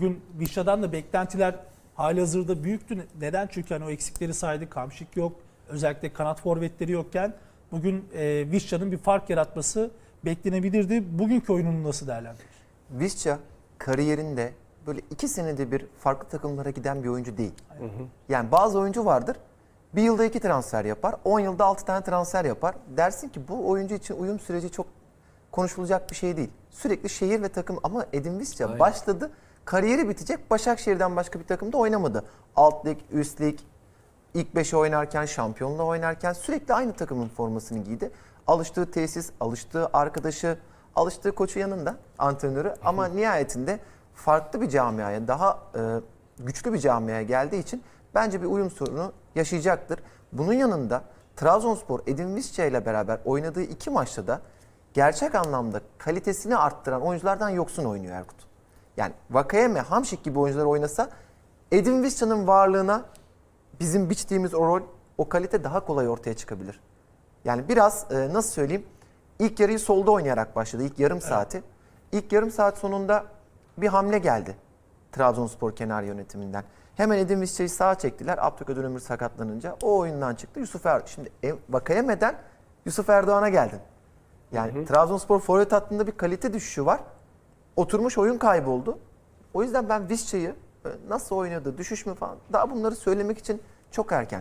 bugün Vişya'dan da beklentiler hali hazırda büyüktü. Neden? Çünkü hani o eksikleri saydı. Kamşik yok. Özellikle kanat forvetleri yokken bugün e, Vişya'nın bir fark yaratması beklenebilirdi. Bugünkü oyununu nasıl değerlendiriyorsun? Visca kariyerinde böyle iki senede bir farklı takımlara giden bir oyuncu değil. Yani bazı oyuncu vardır. Bir yılda iki transfer yapar. 10 yılda 6 tane transfer yapar. Dersin ki bu oyuncu için uyum süreci çok konuşulacak bir şey değil. Sürekli şehir ve takım ama Edin Visca Aynen. başladı. Kariyeri bitecek. Başakşehir'den başka bir takımda oynamadı. Alt lig, üst lig, ilk beşe oynarken, şampiyonluğa oynarken sürekli aynı takımın formasını giydi. Alıştığı tesis, alıştığı arkadaşı, alıştığı koçu yanında, antrenörü. Ama nihayetinde farklı bir camiaya, daha e, güçlü bir camiaya geldiği için bence bir uyum sorunu yaşayacaktır. Bunun yanında Trabzonspor Edin Visca ile beraber oynadığı iki maçta da gerçek anlamda kalitesini arttıran oyunculardan yoksun oynuyor Erkut. Yani Vakayeme, Hamşik gibi oyuncular oynasa Edin Visca'nın varlığına bizim biçtiğimiz o rol, o kalite daha kolay ortaya çıkabilir. Yani biraz e, nasıl söyleyeyim, ilk yarıyı solda oynayarak başladı, ilk yarım saati. İlk yarım saat sonunda bir hamle geldi Trabzonspor kenar yönetiminden. Hemen Edin Visca'yı sağa çektiler. Abdülkadir Ömür sakatlanınca o oyundan çıktı. Yusuf Er şimdi e, Vakayeme'den Yusuf Erdoğan'a geldin. Yani Trabzonspor forvet hattında bir kalite düşüşü var. Oturmuş oyun kaybı oldu. O yüzden ben Visca'yı e, nasıl oynadı, düşüş mü falan daha bunları söylemek için çok erken.